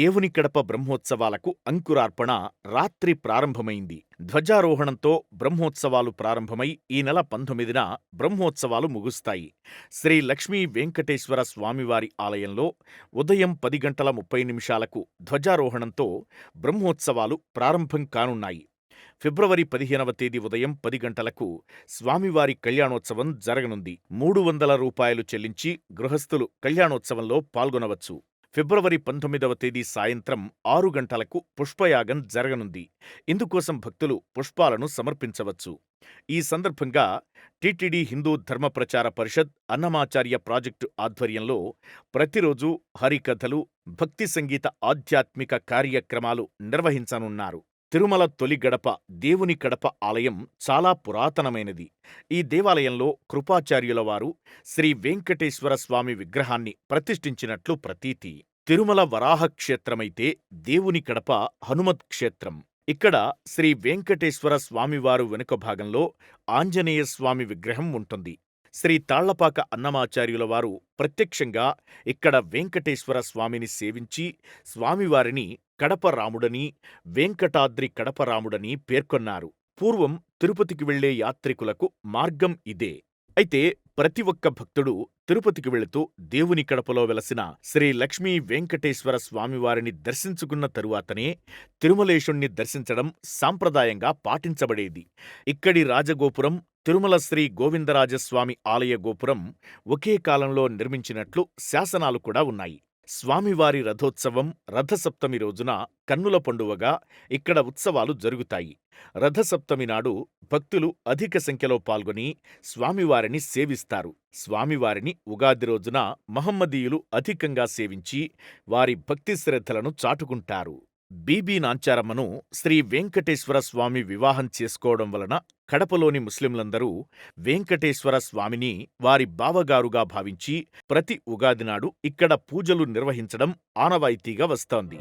దేవుని కడప బ్రహ్మోత్సవాలకు అంకురార్పణ రాత్రి ప్రారంభమైంది. ధ్వజారోహణంతో బ్రహ్మోత్సవాలు ప్రారంభమై ఈ నెల పంతొమ్మిదిన బ్రహ్మోత్సవాలు ముగుస్తాయి. శ్రీ లక్ష్మీ వెంకటేశ్వర స్వామివారి ఆలయంలో ఉదయం పది గంటల ముప్పై నిమిషాలకు ధ్వజారోహణంతో బ్రహ్మోత్సవాలు ప్రారంభం కానున్నాయి. ఫిబ్రవరి పదిహేనవ తేదీ ఉదయం పది గంటలకు స్వామివారి కళ్యాణోత్సవం జరగనుంది. మూడు వందల రూపాయలు చెల్లించి గృహస్థులు కళ్యాణోత్సవంలో పాల్గొనవచ్చు. ఫిబ్రవరి పంతొమ్మిదవ తేదీ సాయంత్రం ఆరు గంటలకు పుష్పయాగం జరగనుంది. ఇందుకోసం భక్తులు పుష్పాలను సమర్పించవచ్చు. ఈ సందర్భంగా టిటిడి హిందూ ధర్మ ప్రచార పరిషత్ అన్నమాచార్య ప్రాజెక్టు ఆధ్వర్యంలో ప్రతిరోజు హరికథలు భక్తి సంగీత ఆధ్యాత్మిక కార్యక్రమాలు నిర్వహించనున్నారు. తిరుమల తొలి గడప దేవుని కడప ఆలయం చాలా పురాతనమైనది. ఈ దేవాలయంలో కృపాచార్యుల వారు శ్రీ వెంకటేశ్వర స్వామి విగ్రహాన్ని ప్రతిష్ఠించినట్లు ప్రతీతి. తిరుమల వరాహ క్షేత్రమైతే దేవుని కడప హనుమత్ క్షేత్రం. ఇక్కడ శ్రీ వెంకటేశ్వర స్వామివారు వెనుక భాగంలో ఆంజనేయ స్వామి విగ్రహం ఉంటుంది. శ్రీ తాళ్ళపాక అన్నమాచార్యుల వారు ప్రత్యక్షంగా ఇక్కడ వెంకటేశ్వర స్వామిని సేవించి స్వామివారిని కడపరాముడని వెంకటాద్రి కడపరాముడని పేర్కొన్నారు. పూర్వం తిరుపతికి వెళ్ళే యాత్రికులకు మార్గం ఇదే. అయితే ప్రతి ఒక్క భక్తుడు తిరుపతికి వెళుతూ దేవుని కడపలో వెలసిన శ్రీ లక్ష్మీ వెంకటేశ్వర స్వామివారిని దర్శించుకున్న తరువాతనే తిరుమలేశుణ్ణి దర్శించడం సాంప్రదాయంగా పాటించబడేది. ఇక్కడి రాజగోపురం తిరుమల శ్రీ గోవిందరాజస్వామి ఆలయ గోపురం ఒకే కాలంలో నిర్మించినట్లు శాసనాలు కూడా ఉన్నాయి. స్వామివారి రథోత్సవం రథసప్తమి రోజున కన్నుల పండువగా ఇక్కడ ఉత్సవాలు జరుగుతాయి. రథసప్తమి నాడు భక్తులు అధిక సంఖ్యలో పాల్గొని స్వామివారిని సేవిస్తారు. స్వామివారిని ఉగాది రోజున మహమ్మదీయులు అధికంగా సేవించి వారి భక్తి శ్రద్ధలను చాటుకుంటారు. బీబీ నాంచారమ్మను శ్రీ వెంకటేశ్వర స్వామి వివాహం చేసుకోవడం వలన కడపలోని ముస్లింలందరూ వెంకటేశ్వర స్వామిని వారి బావగారుగా భావించి ప్రతి ఉగాది నాడు ఇక్కడ పూజలు నిర్వహించడం ఆనవాయితీగా వస్తోంది.